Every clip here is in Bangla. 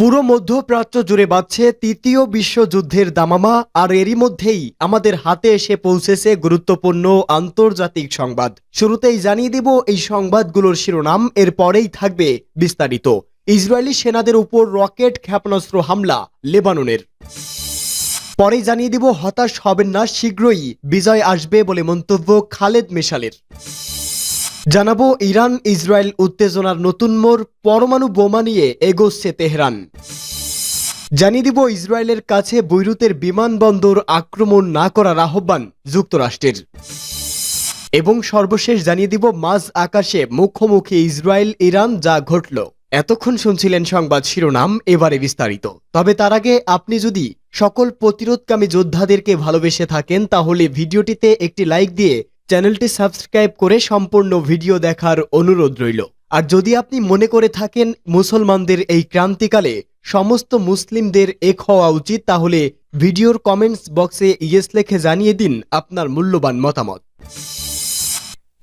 পুরো মধ্যপ্রাচ্য জুড়ে বাজছে তৃতীয় বিশ্বযুদ্ধের দামামা, আর এরই মধ্যেই আমাদের হাতে এসে পৌঁছেছে গুরুত্বপূর্ণ আন্তর্জাতিক সংবাদ। শুরুতেই জানিয়ে দেব এই সংবাদগুলোর শিরোনাম এর পরেই থাকবে বিস্তারিত। ইসরায়েলি সেনাদের উপর রকেট ক্ষেপণাস্ত্র হামলা, লেবাননের। পরেই জানিয়ে দিব হতাশ হবেন না, শীঘ্রই বিজয় আসবে বলে মন্তব্য খালেদ মেশালের। জানাব ইরান, ইসরায়েল উত্তেজনার নতুন মোড়, পরমাণু বোমা নিয়ে এগোচ্ছে তেহরান। জানিয়ে দিব ইসরায়েলের কাছে বৈরুতের বিমানবন্দর আক্রমণ না করার আহ্বান যুক্তরাষ্ট্রের। এবং সর্বশেষ জানিয়ে দিব মাঝ আকাশে মুখোমুখি ইসরায়েল, ইরান যা ঘটল। এতক্ষণ শুনছিলেন সংবাদ শিরোনাম, এবারে বিস্তারিত। তবে তার আগে আপনি যদি সকল প্রতিরোধকামী যোদ্ধাদেরকে ভালোবেসে থাকেন, তাহলে ভিডিওটিতে একটি লাইক দিয়ে চ্যানেলটি সাবস্ক্রাইব করে সম্পূর্ণ ভিডিও দেখার অনুরোধ রইল। আর যদি আপনি মনে করে থাকেন মুসলমানদের এই ক্রান্তিকালে সমস্ত মুসলিমদের এক হওয়া উচিত, তাহলে ভিডিওর কমেন্টস বক্সে ইয়েস লেখে জানিয়ে দিন আপনার মূল্যবান মতামত।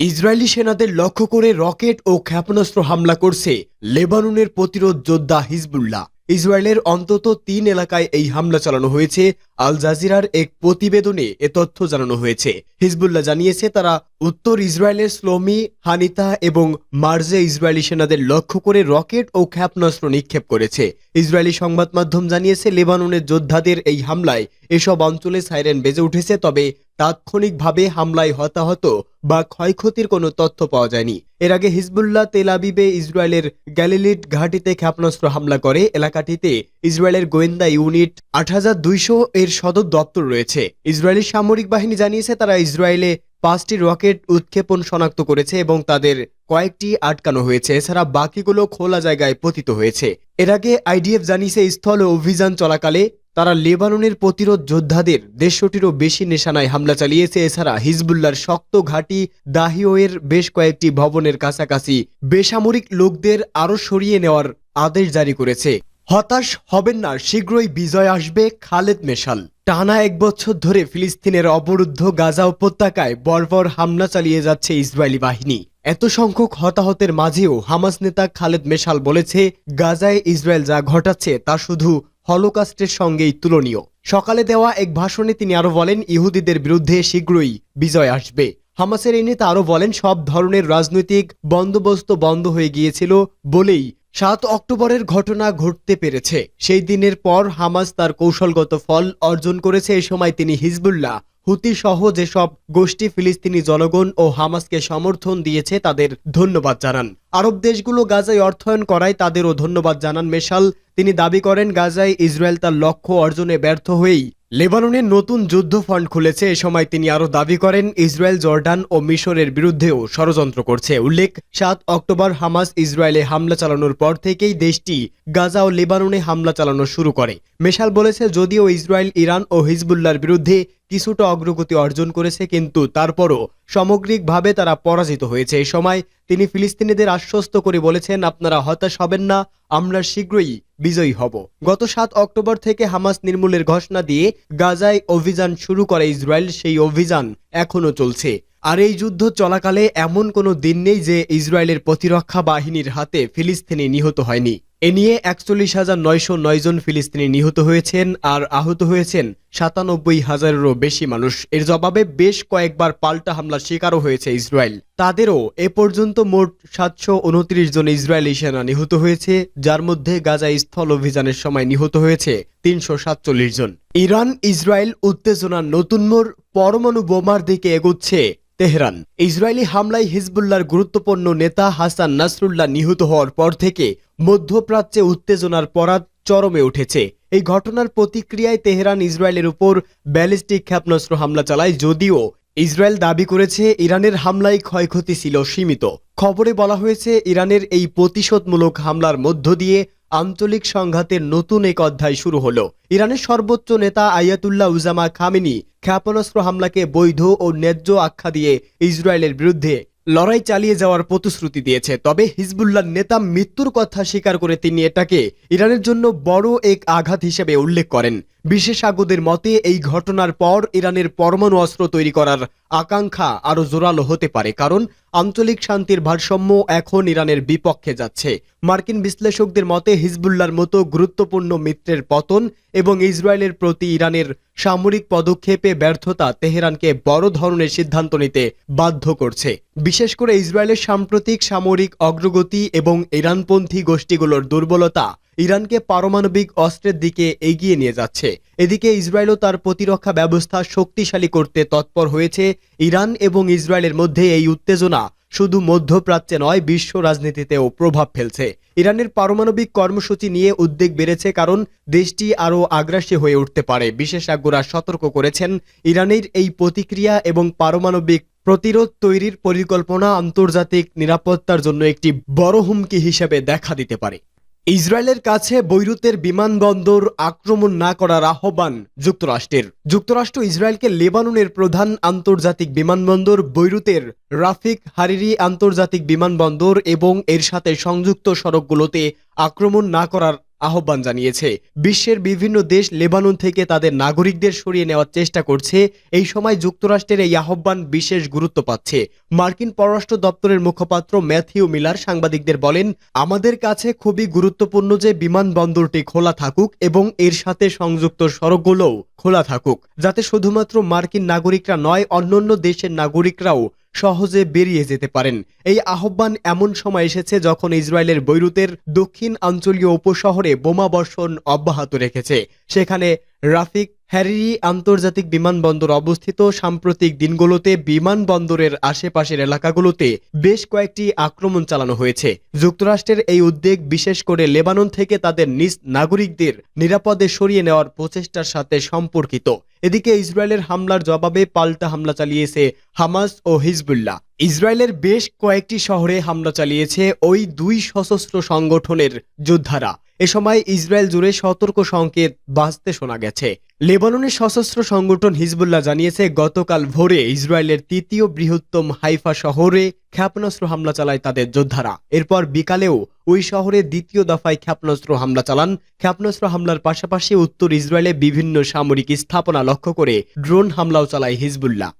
ইসরায়েলি সেনাদের লক্ষ্য করে রকেট ও ক্ষেপণাস্ত্র হামলা করছে লেবাননের প্রতিরোধ যোদ্ধা হিজবুল্লাহ। ইসরায়েলের অন্তত তিন এলাকায় এই হামলা চালানো হয়েছে। আল জাজিরার এক প্রতিবেদনে এ তথ্য জানানো হয়েছে। হিজবুল্লাহ জানিয়েছে, তারা উত্তর ইসরায়েলের স্লোমি হানিতা এবং মার্জে ইসরায়েলি সেনাদের লক্ষ্য করে রকেট ও ক্ষেপণাস্ত্র নিক্ষেপ করেছে। ইসরায়েলি সংবাদ মাধ্যম জানিয়েছে, লেবাননের যোদ্ধাদের এই হামলায় এসব অঞ্চলে সাইরেন বেজে উঠেছে, তবে তাৎক্ষণিকভাবে হামলায় হতাহত বা ক্ষয়ক্ষতির কোনো তথ্য পাওয়া যায়নি। এর আগে হিজবুল্লাহ তেলাবিবে ইসরায়েলের গ্যালিলিট ঘাটিতে ক্ষেপণাস্ত্র হামলা করে। এলাকাটিতে ইসরায়েলের গোয়েন্দা ইউনিট আট হাজার দুইশো এর সদর দপ্তর রয়েছে। ইসরায়েলি সামরিক বাহিনী জানিয়েছে তারা ইসরায়েলে পাঁচটি রকেট উৎক্ষেপণ শনাক্ত করেছে এবং তাদের কয়েকটি আটকানো হয়েছে। এছাড়া বাকিগুলো খোলা জায়গায় পতিত হয়েছে। এর আগে আইডিএফ জানিয়েছে স্থল অভিযান চলাকালে তারা লেবাননের প্রতিরোধ যোদ্ধাদের দেড়শোটিরও বেশি নিশানায় হামলা চালিয়েছে। এছাড়া হিজবুল্লার শক্ত ঘাঁটি দাহিওয়ের বেশ কয়েকটি ভবনের কাছাকাছি বেসামরিক লোকদের আরও সরিয়ে নেওয়ার আদেশ জারি করেছে। হতাশ হবেন না, শীঘ্রই বিজয় আসবে খালেদ মেশাল। টানা এক বছর ধরে ফিলিস্তিনের অবরুদ্ধ গাজা উপত্যকায় বর্বর হামলা চালিয়ে যাচ্ছে ইসরায়েলি বাহিনী। এত সংখ্যক হতাহতের মাঝেও হামাস নেতা খালেদ মেশাল বলেছে, গাজায় ইসরায়েল যা ঘটাচ্ছে তা শুধু হলোকাস্টের সঙ্গেই তুলনীয়। সকালে দেওয়া এক ভাষণে তিনি আরও বলেন, ইহুদিদের বিরুদ্ধে শীঘ্রই বিজয় আসবে। হামাসের এই নেতা আরও বলেন, সব ধরনের রাজনৈতিক বন্দোবস্ত বন্ধ হয়ে গিয়েছিল বলেই সাত অক্টোবরের ঘটনা ঘটতে পেরেছে। সেই দিনের পর হামাস তার কৌশলগত ফল অর্জন করেছে। এ সময় তিনি হিজবুল্লাহ, হুতি সহ যেসব গোষ্ঠী ফিলিস্তিনি জনগণ ও হামাসকে সমর্থন দিয়েছে তাদের ধন্যবাদ জানান। আরব দেশগুলো গাজায় অর্থায়ন করায় তাদেরও ধন্যবাদ জানান মেশাল। তিনি দাবি করেন, গাজায় ইসরায়েল তার লক্ষ্য অর্জনে ব্যর্থ হয়েই লেবাননের নতুন যুদ্ধ ফান্ড খুলেছে। এ সময় তিনি আরও দাবি করেন, ইসরায়েল, জর্ডান ও মিশরের বিরুদ্ধেও ষড়যন্ত্র করছে। উল্লেখ, সাত অক্টোবর হামাস ইসরায়েলে হামলা চালানোর পর থেকেই দেশটি গাজা ও লেবাননে হামলা চালানো শুরু করে। মেশাল বলেছে, যদিও ইসরায়েল, ইরান ও হিজবুল্লার বিরুদ্ধে কিছুটা অগ্রগতি অর্জন করেছে, কিন্তু তারপরও সামগ্রিকভাবে তারা পরাজিত হয়েছে। এই সময় তিনি ফিলিস্তিনিদের আশ্বস্ত করে বলেছেন, আপনারা হতাশ হবেন না, আমরা শীঘ্রই বিজয়ী হব। গত সাত অক্টোবর থেকে হামাস নির্মূলের ঘোষণা দিয়ে গাজায় অভিযান শুরু করে ইসরায়েল, সেই অভিযান এখনও চলছে। আর এই যুদ্ধ চলাকালে এমন কোনো দিন নেই যে ইসরায়েলের প্রতিরক্ষা বাহিনীর হাতে ফিলিস্তিনি নিহত হয়নি। এ নিয়ে একচল্লিশ হাজার নয়শো নয় জন ফিলিস্তিনি নিহত হয়েছেন আর আহত হয়েছেন সাতানব্বই হাজারেরও বেশি মানুষ। এর জবাবে বেশ কয়েকবার পাল্টা হামলার শিকারও হয়েছে ইসরায়েল। তাদেরও এ পর্যন্ত মোট সাতশো উনত্রিশ জন ইসরায়েলি সেনা নিহত হয়েছে, যার মধ্যে গাজা স্থল অভিযানের সময় নিহত হয়েছে তিনশো সাতচল্লিশ জন। ইরান ইসরায়েল উত্তেজনার নতুন মোড়, পরমাণু বোমার দিকে এগোচ্ছে। তেহরান। ইসরায়েলি হামলায় হিজবুল্লার গুরুত্বপূর্ণ নেতা হাসান নাসরুল্লাহ নিহত হওয়ার পর থেকে মধ্যপ্রাচ্যে উত্তেজনার পরাত চরমে উঠেছে। এই ঘটনার প্রতিক্রিয়ায় তেহরান ইসরায়েলের উপর ব্যালিস্টিক ক্ষেপণাস্ত্র হামলা চালায়, যদিও ইসরায়েল দাবি করেছে ইরানের হামলায় ক্ষয়ক্ষতি ছিল সীমিত। খবরে বলা হয়েছে, ইরানের এই প্রতিশোধমূলক হামলার মধ্য দিয়ে আঞ্চলিক সংঘাতের নতুন এক অধ্যায় শুরু হল। ইরানের সর্বোচ্চ নেতা আয়াতুল্লাহ উজামা খামিনি ক্ষেপণাস্ত্র হামলাকে বৈধ ও ন্যায্য আখ্যা দিয়ে ইসরায়েলের বিরুদ্ধে লড়াই চালিয়ে যাওয়ার প্রতিশ্রুতি দিয়েছে। তবে হিজবুল্লাহ নেতা মৃত্যুর কথা স্বীকার করে তিনি এটাকে ইরানের জন্য বড় এক আঘাত হিসেবে উল্লেখ করেন। বিশেষজ্ঞদের মতে, এই ঘটনার পর ইরানের পরমাণু অস্ত্র তৈরি করার আকাঙ্ক্ষা আরও জোরালো হতে পারে, কারণ আঞ্চলিক শান্তির ভারসাম্য এখন ইরানের বিপক্ষে যাচ্ছে। মার্কিন বিশ্লেষকদের মতে হিজবুল্লার মতো গুরুত্বপূর্ণ মিত্রের পতন এবং ইসরায়েলের প্রতি ইরানের সামরিক পদক্ষেপে ব্যর্থতা তেহরানকে বড় ধরনের সিদ্ধান্ত নিতে বাধ্য করছে। বিশেষ করে ইসরায়েলের সাম্প্রতিক সামরিক অগ্রগতি এবং ইরানপন্থী গোষ্ঠীগুলোর দুর্বলতা ইরানকে পারমাণবিক অস্ত্রের দিকে এগিয়ে নিয়ে যাচ্ছে। এদিকে ইসরায়েলও তার প্রতিরক্ষা ব্যবস্থা শক্তিশালী করতে তৎপর হয়েছে। ইরান এবং ইসরায়েলের মধ্যে এই উত্তেজনা শুধু মধ্যপ্রাচ্যে নয়, বিশ্ব রাজনীতিতেও প্রভাব ফেলছে। ইরানের পারমাণবিক কর্মসূচি নিয়ে উদ্বেগ বেড়েছে কারণ দেশটি আরও আগ্রাসী হয়ে উঠতে পারে। বিশেষজ্ঞরা সতর্ক করেছেন, ইরানের এই প্রতিক্রিয়া এবং পারমাণবিক প্রতিরোধ তৈরির পরিকল্পনা আন্তর্জাতিক নিরাপত্তার জন্য একটি বড় হুমকি হিসেবে দেখা দিতে পারে। ইসরায়েলের কাছে বৈরুতের বিমানবন্দর আক্রমণ না করার আহ্বান যুক্তরাষ্ট্রের। যুক্তরাষ্ট্র ইসরায়েলকে লেবাননের প্রধান আন্তর্জাতিক বিমানবন্দর বৈরুতের রাফিক হারিরি আন্তর্জাতিক বিমানবন্দর এবং এর সাথে সংযুক্ত সড়কগুলোতে আক্রমণ না করার আহ্বান জানিয়েছে। বিশ্বের বিভিন্ন দেশ লেবানন থেকে তাদের নাগরিকদের সরিয়ে নেওয়ার চেষ্টা করছে। এই সময় যুক্তরাষ্ট্রের এই আহ্বান বিশেষ গুরুত্ব পাচ্ছে। মার্কিন পররাষ্ট্র দপ্তরের মুখপাত্র ম্যাথিউ মিলার সাংবাদিকদের বলেন, আমাদের কাছে খুবই গুরুত্বপূর্ণ যে বিমানবন্দরটি খোলা থাকুক এবং এর সাথে সংযুক্ত সড়কগুলোও খোলা থাকুক, যাতে শুধুমাত্র মার্কিন নাগরিকরা নয়, অন্যান্য দেশের নাগরিকরাও সহজে বেরিয়ে যেতে পারেন। এই আহ্বান এমন সময় এসেছে যখন ইসরায়েলের বৈরুতের দক্ষিণ আঞ্চলীয় উপশহরে বোমাবর্ষণ অব্যাহত রেখেছে। সেখানে রাফিক হ্যারিরি আন্তর্জাতিক বিমানবন্দর অবস্থিত সাম্প্রতিক দিনগুলোতে বিমানবন্দরের আশেপাশের এলাকাগুলোতে বেশ কয়েকটি আক্রমণ চালানো হয়েছে। যুক্তরাষ্ট্রের এই উদ্বেগ, বিশেষ করে লেবানন থেকে তাদের নিজ নাগরিকদের নিরাপদে সরিয়ে নেওয়ার প্রচেষ্টার সাথে সম্পর্কিত। এদিকে ইসরায়েলের হামলার জবাবে পাল্টা হামলা চালিয়েছে হামাস ও হিজবুল্লাহ। ইসরায়েলের বেশ কয়েকটি শহরে হামলা চালিয়েছে ওই দুই সশস্ত্র সংগঠনের যোদ্ধারা। এ সময় ইসরায়েল জুড়ে সতর্ক সংকেত বাজতে শোনা গেছে। লেবাননের সশস্ত্র সংগঠন হিজবুল্লাহ জানিয়েছে, গতকাল ভোরে ইসরায়েলের তৃতীয় বৃহত্তম হাইফা শহরে ক্ষেপণাস্ত্র হামলা চালায় তাদের যোদ্ধারা। এরপর বিকালেও ওই শহরে দ্বিতীয় দফায় ক্ষেপণাস্ত্র হামলা চালান। ক্ষেপণাস্ত্র হামলার পাশাপাশি উত্তর ইসরায়েলে বিভিন্ন সামরিক স্থাপনা লক্ষ্য করে ড্রোন হামলাও চালায় হিজবুল্লাহ।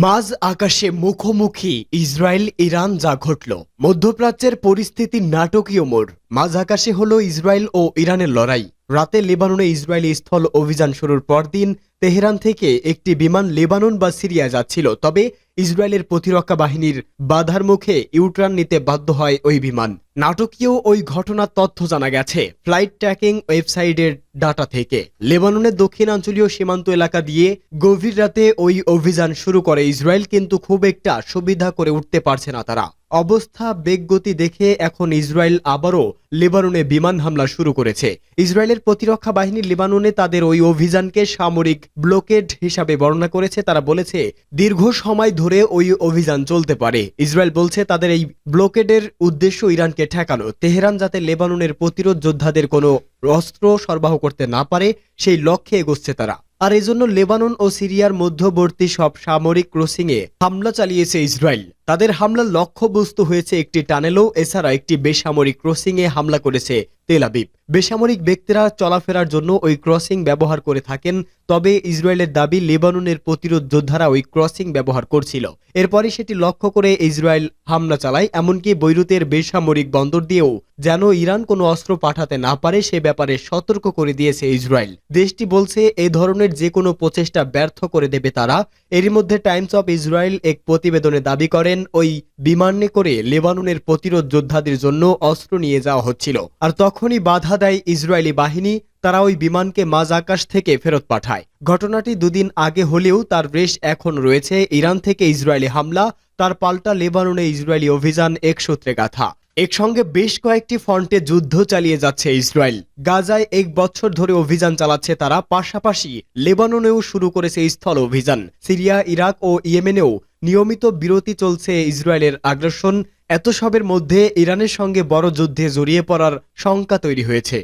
মাঝ আকাশে মুখোমুখি ইসরায়েল ইরান যা ঘটল। মধ্যপ্রাচ্যের পরিস্থিতি নাটকীয় মোড়। মাঝ আকাশে হলো ইসরায়েল ও ইরানের লড়াই। রাতে লেবাননে ইসরায়েলি স্থল অভিযান শুরুর পরদিন তেহরান থেকে একটি বিমান লেবানন বা সিরিয়া যাচ্ছিল, তবে ইসরায়েলের প্রতিরক্ষা বাহিনীর বাধার মুখে ইউটার্ন নিতে বাধ্য হয় ওই বিমান। নাটকীয় ওই ঘটনার তথ্য জানা গেছে। ফ্লাইট ট্র্যাকিং ওয়েবসাইটের ডাটা থেকে। লেবাননের দক্ষিণাঞ্চলীয় সীমান্ত এলাকা দিয়ে গভীর রাতে ওই অভিযান শুরু করে। ইসরায়েল কিন্তু খুব একটা সুবিধা করে উঠতে পারছে না তারা। অবস্থা বেগগতি দেখে এখন ইসরায়েল আবারও লেবাননে বিমান হামলা শুরু করেছে। ইসরায়েলের প্রতিরক্ষা বাহিনী লেবাননে তাদের ওই অভিযানকে সামরিক ব্লকেড হিসাবে বর্ণনা করেছে। তারা বলেছে, দীর্ঘ সময় ধরে ওই অভিযান চলতে পারে। ইসরায়েল বলছে, তাদের এই ব্লকেডের উদ্দেশ্য ইরানকে ঠেকানো তেহরান যাতে লেবাননের প্রতিরোধ যোদ্ধাদের কোনো অস্ত্র সরবরাহ করতে না পারে, সেই লক্ষ্যে এগোচ্ছে তারা। আর এজন্য লেবানন ও সিরিয়ার মধ্যবর্তী সব সামরিক ক্রসিংয়ে হামলা চালিয়েছে ইসরায়েল। তাদের হামলার লক্ষ্যবস্তু হয়েছে একটি টানেলও, এছাড়া একটি বেসামরিক ক্রসিংয়ে হামলা করেছে তেল আবিব। বেসামরিক ব্যক্তিরা চলাফেরার জন্য ওই ক্রসিং ব্যবহার করে থাকেন, তবে ইসরায়েলের দাবি লেবাননের প্রতিরোধ যোদ্ধারা ওই ক্রসিং ব্যবহার করছিল। এরপরে সেটি লক্ষ্য করে ইসরায়েল হামলা চালায়, এমনকি বৈরুতের বেসামরিক বন্দর দিয়েও যেন ইরান কোনো অস্ত্র পাঠাতে না পারে, সে ব্যাপারে সতর্ক করে দিয়েছে ইসরায়েল। দেশটি বলছে, এ ধরনের যে কোনো প্রচেষ্টা ব্যর্থ করে দেবে তারা। এরই মধ্যে টাইমস অফ ইসরায়েল এক প্রতিবেদনে দাবি করেন ওই বিমানে করে লেবাননের প্রতিরোধ যোদ্ধাদের জন্য অস্ত্র নিয়ে যাওয়া হচ্ছিল। আর তখনই বাধা দেয় ইসরায়েলি বাহিনী, তারা ওই বিমানকে মাঝ আকাশ থেকে ফেরত পাঠায়। ঘটনাটি দুদিন আগে হলেও তার রেশ এখন রয়েছে। ইরান থেকে ইসরায়েলি হামলা, তার পাল্টা লেবাননে ইসরায়েলি অভিযান এক সূত্রে গাথা। একসঙ্গে বেশ কয়েকটি ফ্রন্টে যুদ্ধ চালিয়ে যাচ্ছে ইসরায়েল। গাজায় এক বছর ধরে অভিযান চালাচ্ছে তারা, পাশাপাশি লেবাননেও শুরু করেছে স্থল অভিযান। সিরিয়া, ইরাক ও ইয়েমেনেও নিয়মিত বিরতি চলছে ইসরায়েলের আগ্রাসন। এত সবের মধ্যে ইরানের সঙ্গে বড় যুদ্ধে জড়িয়ে পড়ার শঙ্কা তৈরি হয়েছে।